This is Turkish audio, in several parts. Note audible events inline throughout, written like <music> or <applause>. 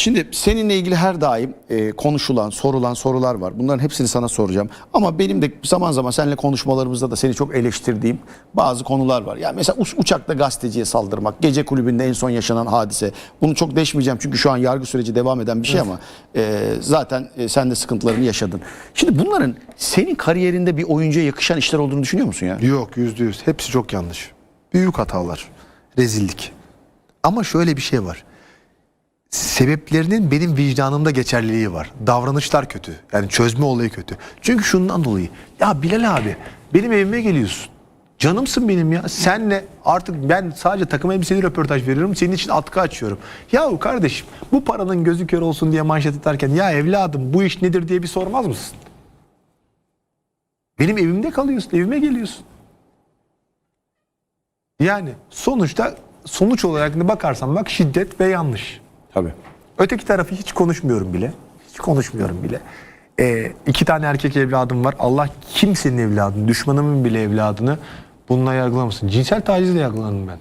Şimdi seninle ilgili her daim e, konuşulan, sorulan sorular var. Bunların hepsini sana soracağım. Ama benim de zaman zaman seninle konuşmalarımızda da seni çok eleştirdiğim bazı konular var. Ya mesela uç- uçakta gazeteciye saldırmak, gece kulübünde en son yaşanan hadise. Bunu çok deşmeyeceğim çünkü şu an yargı süreci devam eden bir şey ama e, zaten e, sen de sıkıntılarını yaşadın. Şimdi bunların senin kariyerinde bir oyuncuya yakışan işler olduğunu düşünüyor musun ya? Yok yüzde yüz. Hepsi çok yanlış. Büyük hatalar. Rezillik. Ama şöyle bir şey var. Sebeplerinin benim vicdanımda geçerliliği var. Davranışlar kötü. Yani çözme olayı kötü. Çünkü şundan dolayı. Ya Bilal abi benim evime geliyorsun. Canımsın benim ya. Senle artık ben sadece takım elbiseli röportaj veriyorum. Senin için atkı açıyorum. Yahu kardeşim bu paranın gözü kör olsun diye manşet atarken ya evladım bu iş nedir diye bir sormaz mısın? Benim evimde kalıyorsun. Evime geliyorsun. Yani sonuçta sonuç olarak bakarsan bak şiddet ve yanlış. Tabii. Öteki tarafı hiç konuşmuyorum bile. Hiç konuşmuyorum bile. Ee, iki tane erkek evladım var. Allah kimsenin evladını, düşmanımın bile evladını bununla yargılamasın. Cinsel tacizle yargılandım ben.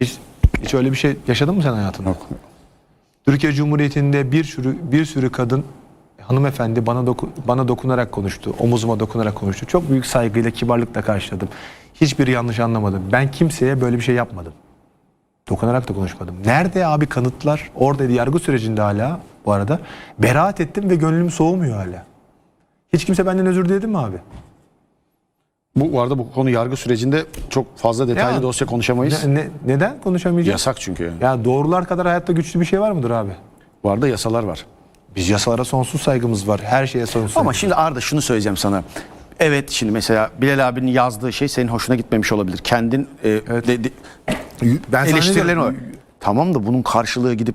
Hiç, hiç öyle bir şey yaşadın mı sen hayatında? Yok. Türkiye Cumhuriyeti'nde bir sürü bir sürü kadın hanımefendi bana doku- bana dokunarak konuştu. Omuzuma dokunarak konuştu. Çok büyük saygıyla, kibarlıkla karşıladım. Hiçbir yanlış anlamadım. Ben kimseye böyle bir şey yapmadım. Dokunarak da konuşmadım. Nerede abi kanıtlar? Oradaydı yargı sürecinde hala bu arada. Beraat ettim ve gönlüm soğumuyor hala. Hiç kimse benden özür diledi mi abi? Bu, bu arada bu konu yargı sürecinde çok fazla detaylı Ya, dosya konuşamayız. Ne, ne- neden konuşamayacağız? Yasak çünkü. Ya doğrular kadar hayatta güçlü bir şey var mıdır abi? Bu arada yasalar var. Biz yasalara sonsuz saygımız var. Her şeye sonsuz Ama şimdi Arda şunu söyleyeceğim sana. Evet şimdi mesela Bilal abinin yazdığı şey senin hoşuna gitmemiş olabilir. Kendin e, de- de- ben var. diyorum? Tamam da bunun karşılığı gidip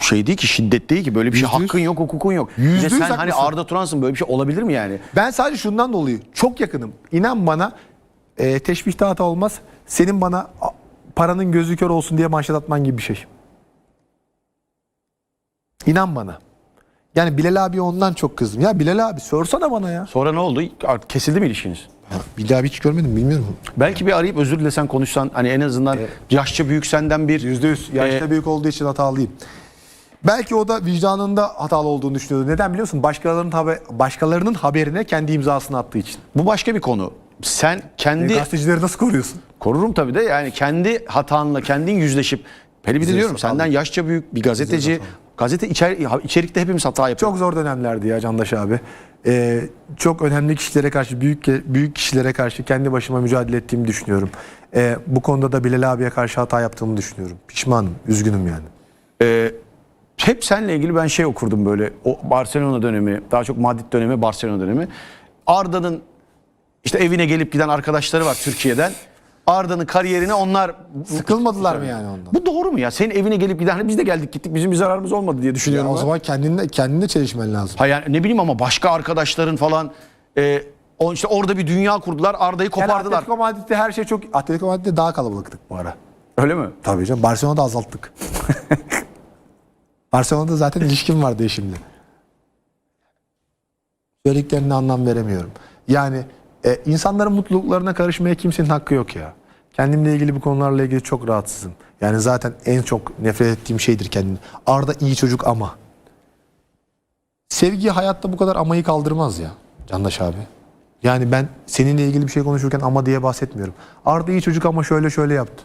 şey değil ki şiddet değil ki böyle bir şey Yüzde yüz. hakkın yok hukukun yok. Yüzde yüz sen hani haklısın. Arda Turan'sın böyle bir şey olabilir mi yani? Ben sadece şundan dolayı çok yakınım. İnan bana e, teşbihte hata olmaz. Senin bana a, paranın gözü kör olsun diye manşet atman gibi bir şey. İnan bana. Yani Bilal abi ondan çok kızdım. Ya Bilal abi sorsana bana ya. Sonra ne oldu? Kesildi mi ilişkiniz? Bilal abi hiç görmedim bilmiyorum. Belki bir arayıp özür dilesen konuşsan hani en azından yaşça büyük senden bir Yüzde yüz. Yaşta e, büyük olduğu için hatalıyım. Belki o da vicdanında hatalı olduğunu düşünüyordu. Neden biliyorsun? Başkalarının haber, başkalarının haberine kendi imzasını attığı için. bu başka bir konu. Sen kendi Gazetecileri nasıl koruyorsun? Korurum tabii de yani kendi hatanla kendin yüzleşip hele bir de diyorum senden yaşça büyük bir gazeteci gazete içer, içerikte hepimiz hata yapıyoruz. Çok zor dönemlerdi ya Candaş abi. Ee, çok önemli kişilere karşı, büyük büyük kişilere karşı kendi başıma mücadele ettiğimi düşünüyorum. Ee, bu konuda da Bilal abiye karşı hata yaptığımı düşünüyorum. Pişmanım, üzgünüm yani. Ee, hep seninle ilgili ben şey okurdum böyle o Barcelona dönemi daha çok Madrid dönemi Barcelona dönemi. Arda'nın işte evine gelip giden arkadaşları var Türkiye'den. Arda'nın kariyerine onlar Sıkılmadılar mı yani ondan? bu doğru mu ya? Senin evine gelip giden biz de geldik gittik bizim bir zararımız olmadı diye düşünüyorum. o ben. zaman kendinde kendinde çelişmen lazım. Ha yani ne bileyim ama başka arkadaşların falan e, o işte orada bir dünya kurdular. Arda'yı Yani kopardılar. Atletico Madrid'de her şey çok... Atletico Madrid'de daha kalabalıktık bu ara. Öyle mi? Tabii canım. Barcelona'da azalttık. <laughs> Barcelona'da zaten ilişkim vardı eşimle. Söylediklerine anlam veremiyorum. Yani e, insanların mutluluklarına karışmaya kimsenin hakkı yok ya. Kendimle ilgili bu konularla ilgili çok rahatsızım. Yani zaten en çok nefret ettiğim şeydir kendim. Arda iyi çocuk ama. Sevgi hayatta bu kadar amayı kaldırmaz ya Candaş abi. Yani ben seninle ilgili bir şey konuşurken ama diye bahsetmiyorum. Arda iyi çocuk ama şöyle şöyle yaptı.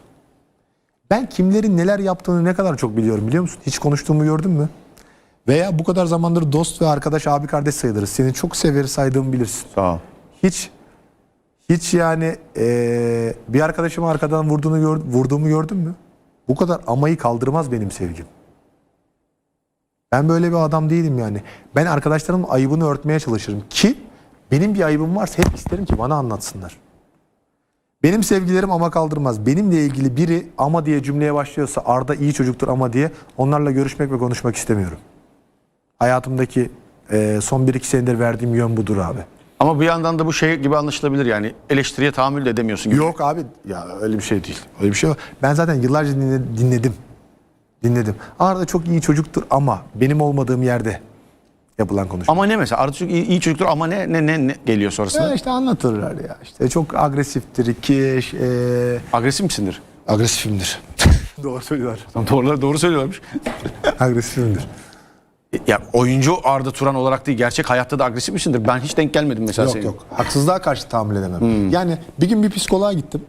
Ben kimlerin neler yaptığını ne kadar çok biliyorum biliyor musun? Hiç konuştuğumu gördün mü? Veya bu kadar zamandır dost ve arkadaş, abi kardeş sayılırız. Seni çok severi saydığımı bilirsin. Sağ ol. Hiç hiç yani eee, bir arkadaşımı arkadan vurduğunu gör, vurduğumu gördün mü? Bu kadar amayı kaldırmaz benim sevgim. Ben böyle bir adam değilim yani. Ben arkadaşlarımın ayıbını örtmeye çalışırım ki benim bir ayıbım varsa hep isterim ki bana anlatsınlar. Benim sevgilerim ama kaldırmaz. Benimle ilgili biri ama diye cümleye başlıyorsa Arda iyi çocuktur ama diye onlarla görüşmek ve konuşmak istemiyorum. Hayatımdaki eee, son 1-2 senedir verdiğim yön budur abi. Ama bir yandan da bu şey gibi anlaşılabilir yani eleştiriye tahammül de edemiyorsun gibi. Yok abi ya öyle bir şey değil. Öyle bir şey yok. Ben zaten yıllarca dinle- dinledim. Dinledim. Arda çok iyi çocuktur ama benim olmadığım yerde yapılan konuşma. Ama ne mesela Arda çocuk iyi, iyi çocuktur ama ne ne ne, ne geliyor sonrasında? Ya işte anlatırlar ya. İşte çok agresiftir, kiş, e, Agresif misindir? agresifimdir. <laughs> Doğru söylüyorlar. Doğruları doğru söylüyorlarmış. Agresifimdir. Ya oyuncu Arda Turan olarak değil gerçek hayatta da agresif misindir? Ben hiç denk gelmedim mesela Yok senin. yok. Haksızlığa karşı tahammül edemem. Hmm. Yani bir gün bir psikoloğa gittim.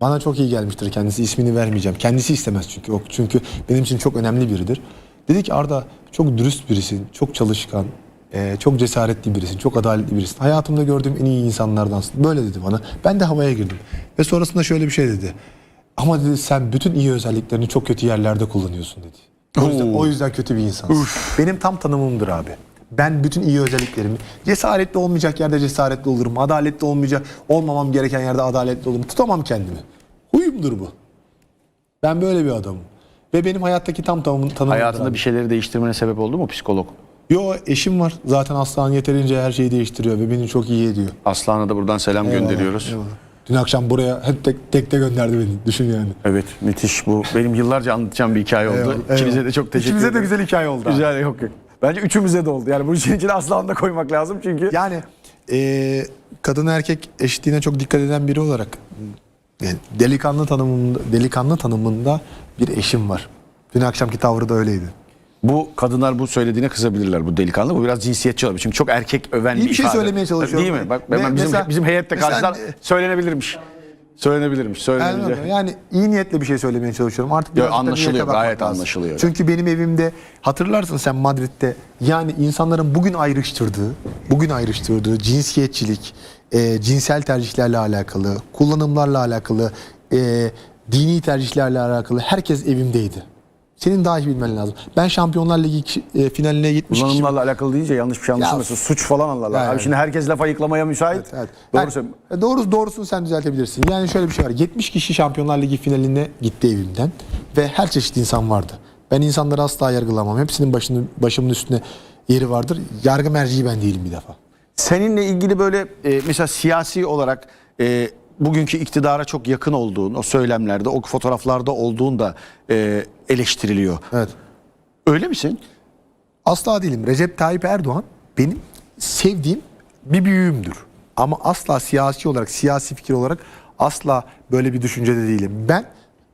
Bana çok iyi gelmiştir kendisi. ismini vermeyeceğim. Kendisi istemez çünkü. O çünkü benim için çok önemli biridir. Dedi ki Arda çok dürüst birisin, çok çalışkan, e, çok cesaretli birisin, çok adaletli birisin. Hayatımda gördüğüm en iyi insanlardansın. Böyle dedi bana. Ben de havaya girdim. Ve sonrasında şöyle bir şey dedi. Ama dedi sen bütün iyi özelliklerini çok kötü yerlerde kullanıyorsun dedi. O yüzden, o yüzden kötü bir insansın. Benim tam tanımımdır abi. Ben bütün iyi özelliklerimi cesaretli olmayacak yerde cesaretli olurum. Adaletli olmayacak, olmamam gereken yerde adaletli olurum. Tutamam kendimi. Huyumdur bu. Ben böyle bir adamım. Ve benim hayattaki tam tanımım tanımımdır Hayatında abi. bir şeyleri değiştirmene sebep oldu mu psikolog? Yo eşim var. Zaten aslan yeterince her şeyi değiştiriyor ve beni çok iyi ediyor. Aslan'a da buradan selam gönderiyoruz. Eyvallah. Dün akşam buraya hep tek tekte gönderdi beni. Düşün yani. Evet müthiş bu. Benim yıllarca anlatacağım bir hikaye oldu. Eyvallah, İkinize de çok teşekkür İkimize de ederim. güzel hikaye oldu. Güzel yok yok. Bence üçümüze de oldu. Yani bu işin içine Aslan'ı da koymak lazım çünkü. Yani e, kadın erkek eşitliğine çok dikkat eden biri olarak yani delikanlı tanımında delikanlı tanımında bir eşim var. Dün akşamki tavrı da öyleydi. Bu kadınlar bu söylediğine kızabilirler bu delikanlı. Bu biraz cinsiyetçi olabilir. Çünkü çok erkek öven İyi bir şey ifade. söylemeye çalışıyorum. Değil mi? Bak hemen bizim, mesela- bizim heyette karşıdan söylenebilirmiş. Söylenebilirmiş. Söylenebilecek. Anladın mı? Yani iyi niyetle bir şey söylemeye çalışıyorum. Artık Yo, anlaşılıyor, gayet lazım. anlaşılıyor. Çünkü benim evimde hatırlarsın sen Madrid'de yani insanların bugün ayrıştırdığı, bugün ayrıştırdığı cinsiyetçilik, e, cinsel tercihlerle alakalı, kullanımlarla alakalı, e, dini tercihlerle alakalı herkes evimdeydi. Senin daha iyi bilmen lazım. Ben Şampiyonlar Ligi e, finaline 70 kişi Kullanımlarla alakalı deyince yanlış bir şey anlaşılmasın. Suç falan anlarlar. Yani. Abi şimdi herkes laf ayıklamaya müsait. Evet. Doğru Yani, söylüyorsun. e, doğru, doğrusunu sen düzeltebilirsin. Yani şöyle bir şey var. 70 kişi Şampiyonlar Ligi finaline gitti evimden ve her çeşit insan vardı. Ben insanları asla yargılamam. Hepsinin başının, başımın üstüne yeri vardır. Yargı merciği ben değilim bir defa. Seninle ilgili böyle e, mesela siyasi olarak e, bugünkü iktidara çok yakın olduğun, o söylemlerde, o fotoğraflarda olduğun da e, eleştiriliyor. Evet. Öyle misin? Asla değilim. Recep Tayyip Erdoğan benim sevdiğim bir büyüğümdür. Ama asla siyasi olarak, siyasi fikir olarak asla böyle bir düşüncede değilim. Ben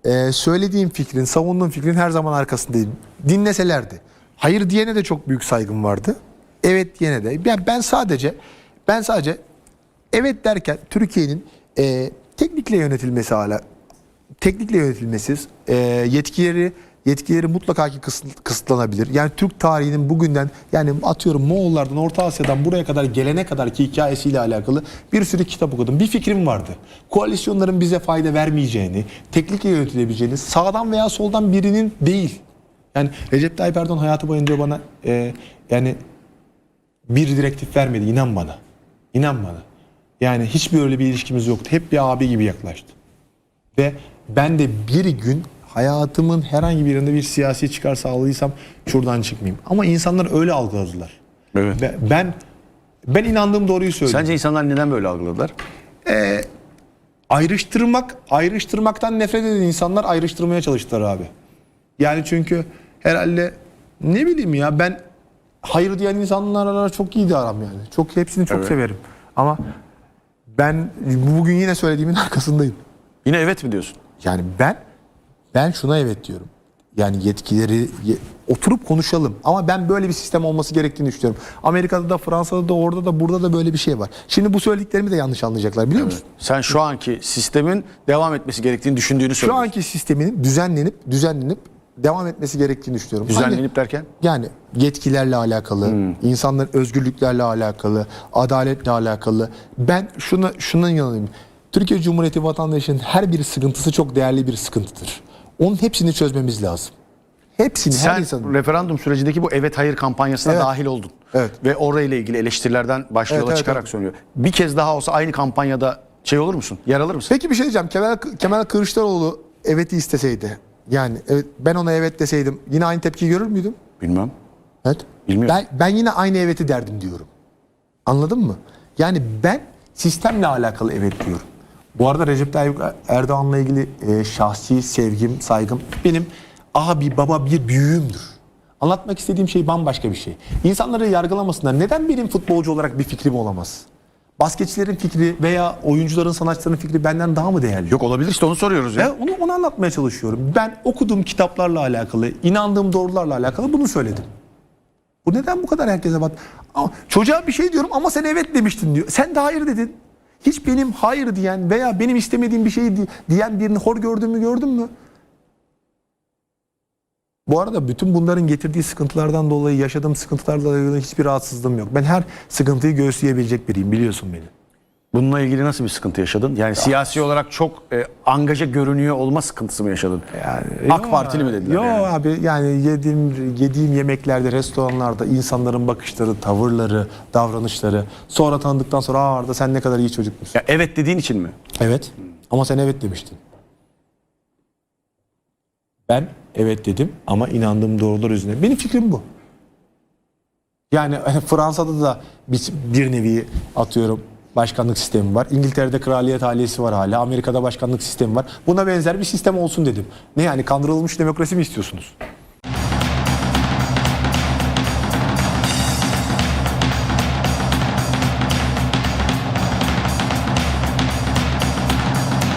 e, söylediğim fikrin, savunduğum fikrin her zaman arkasındayım. Dinleselerdi. Hayır diyene de çok büyük saygım vardı. Evet diyene de. Ben, ben sadece ben sadece evet derken Türkiye'nin e, teknikle yönetilmesi hala teknikle yönetilmesi, e, yetkileri yetkileri mutlaka ki kısıt- kısıtlanabilir. Yani Türk tarihinin bugünden yani atıyorum Moğollardan Orta Asya'dan buraya kadar gelene kadar ki hikayesiyle alakalı bir sürü kitap okudum. Bir fikrim vardı. Koalisyonların bize fayda vermeyeceğini, teknikle yönetilebileceğini, sağdan veya soldan birinin değil. Yani Recep Tayyip Erdoğan hayatı boyunca bana e, yani bir direktif vermedi inan bana. İnan bana. Yani hiçbir öyle bir ilişkimiz yoktu. Hep bir abi gibi yaklaştı. Ve ben de bir gün hayatımın herhangi bir yerinde bir siyasi çıkar sağladıysam şuradan çıkmayayım. Ama insanlar öyle algıladılar. Evet. Ve ben ben inandığım doğruyu söylüyorum. Sence insanlar neden böyle algıladılar? ayrıştırmak, ayrıştırmaktan nefret eden insanlar ayrıştırmaya çalıştılar abi. Yani çünkü herhalde ne bileyim ya ben hayır diyen insanlarla çok iyiydi aram yani. Çok hepsini çok Evet. severim. Ama ben bugün yine söylediğimin arkasındayım. Yine evet mi diyorsun? Yani ben ben şuna evet diyorum. Yani yetkileri ye- oturup konuşalım. Ama ben böyle bir sistem olması gerektiğini düşünüyorum. Amerika'da da Fransa'da da orada da burada da böyle bir şey var. Şimdi bu söylediklerimi de yanlış anlayacaklar biliyor musun? Sen şu anki sistemin devam etmesi gerektiğini düşündüğünü Şu söylüyorsun. anki sistemin düzenlenip düzenlenip devam etmesi gerektiğini düşünüyorum. Düzenlenip Hani- derken? yani yetkilerle alakalı, insanların özgürlüklerle alakalı, adaletle alakalı. Ben şuna şunun yanındayım. Türkiye Cumhuriyeti vatandaşının her bir sıkıntısı çok değerli bir sıkıntıdır. Onun hepsini çözmemiz lazım. Hepsini her Sen insanın. referandum sürecindeki bu evet hayır kampanyasına Evet. dahil oldun. Evet. Ve orayla ilgili eleştirilerden başta Evet, evet, çıkarak evet. söylüyor. Bir kez daha olsa aynı kampanyada şey olur musun? Yer alır mısın? Peki bir şey diyeceğim. Kemal, Kemal Kılıçdaroğlu evet'i isteseydi. Yani evet, ben ona evet deseydim yine aynı tepkiyi görür müydüm? Bilmem. Evet. Bilmiyorum. Ben, ben yine aynı evet'i derdim diyorum. Anladın mı? Yani ben sistemle alakalı evet diyorum. Bu arada Recep Tayyip Erdoğan'la ilgili e, şahsi sevgim, saygım benim abi baba bir büyüğümdür. Anlatmak istediğim şey bambaşka bir şey. İnsanları yargılamasınlar. Neden benim futbolcu olarak bir fikrim olamaz? Basketçilerin fikri veya oyuncuların, sanatçıların fikri benden daha mı değerli? Yok olabilir işte onu soruyoruz ya. Ve onu, onu anlatmaya çalışıyorum. Ben okuduğum kitaplarla alakalı, inandığım doğrularla alakalı bunu söyledim. Bu neden bu kadar herkese bat? Ama çocuğa bir şey diyorum ama sen evet demiştin diyor. Sen de hayır dedin. Hiç benim hayır diyen veya benim istemediğim bir şey di- diyen birini hor gördüğümü gördün mü? Bu arada bütün bunların getirdiği sıkıntılardan dolayı yaşadığım sıkıntılarla ilgili hiçbir rahatsızlığım yok. Ben her sıkıntıyı göğüsleyebilecek biriyim biliyorsun beni. Bununla ilgili nasıl bir sıkıntı yaşadın? Yani siyasi olarak çok e, angaja görünüyor olma sıkıntısı mı yaşadın? AK Yo, Partili mi dediler? Yok yani? abi yani yediğim yediğim yemeklerde, restoranlarda insanların bakışları, tavırları, davranışları sonra tanıdıktan sonra aa Arda sen ne kadar iyi çocukmuşsun. Ya evet dediğin için mi? Evet. Ama sen evet demiştin. Ben evet dedim ama inandığım doğrular üzerine. Benim fikrim bu. Yani <laughs> Fransa'da da bir, bir nevi atıyorum başkanlık sistemi var. İngiltere'de kraliyet ailesi var hala. Amerika'da başkanlık sistemi var. Buna benzer bir sistem olsun dedim. Ne yani kandırılmış demokrasi mi istiyorsunuz?